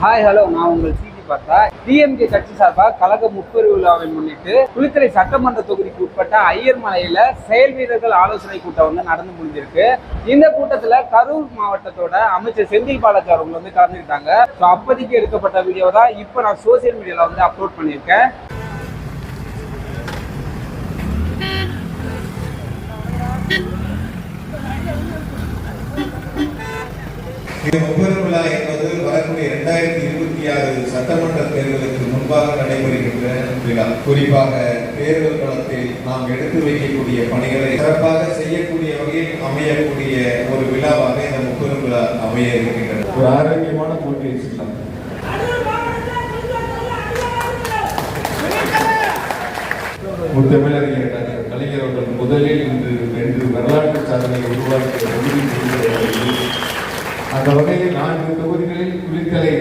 Hi hello நான் உங்கள் CG பார்த்தா டிஎம்கே கட்சி சார்பாக கழக முப்பெரு விழாவை முன்னிட்டு குளித்தலை சட்டமன்ற தொகுதிக்கு உட்பட்ட ஐயர்மலையில செயல் வீரர்கள் ஆலோசனை கூட்டம் வந்து நடந்து முடிஞ்சிருக்கு. இந்த கூட்டத்துல கரூர் மாவட்டத்தோட அமைச்சர் செந்தில் பாலாஜி அவங்க வந்து கலந்துக்கிட்டாங்க. ஸோ அப்போதைக்கு எடுக்கப்பட்ட வீடியோ தான். இப்போ நான் சோசியல் மீடியாவில் வந்து அப்லோட் பண்ணியிருக்கேன். இந்த முப்பெரும் விழா என்பது வரக்கூடிய இரண்டாயிரத்தி இருபத்தி ஆறு சட்டமன்ற தேர்தலுக்கு முன்பாக நடைபெறுகின்ற விழா. குறிப்பாக தேர்தல் களத்தில் நாம் எடுத்து வைக்கக்கூடிய பணிகளை சிறப்பாக செய்யக்கூடிய வகையில் அமையக்கூடிய ஒரு விழாவாக இந்த முப்பெரும் விழா அமைய இருக்கின்றது. ஒரு ஆரோக்கியமான போட்டி வச்சுக்கலாம். முத்தமிழறிஞர் கலைஞர் அவர்கள் முதலில் இன்று ரெண்டு வரலாற்று சாதனையை உருவாக்கி அந்த வகையில் நான்கு தொகுதிகளில் குளித்தலை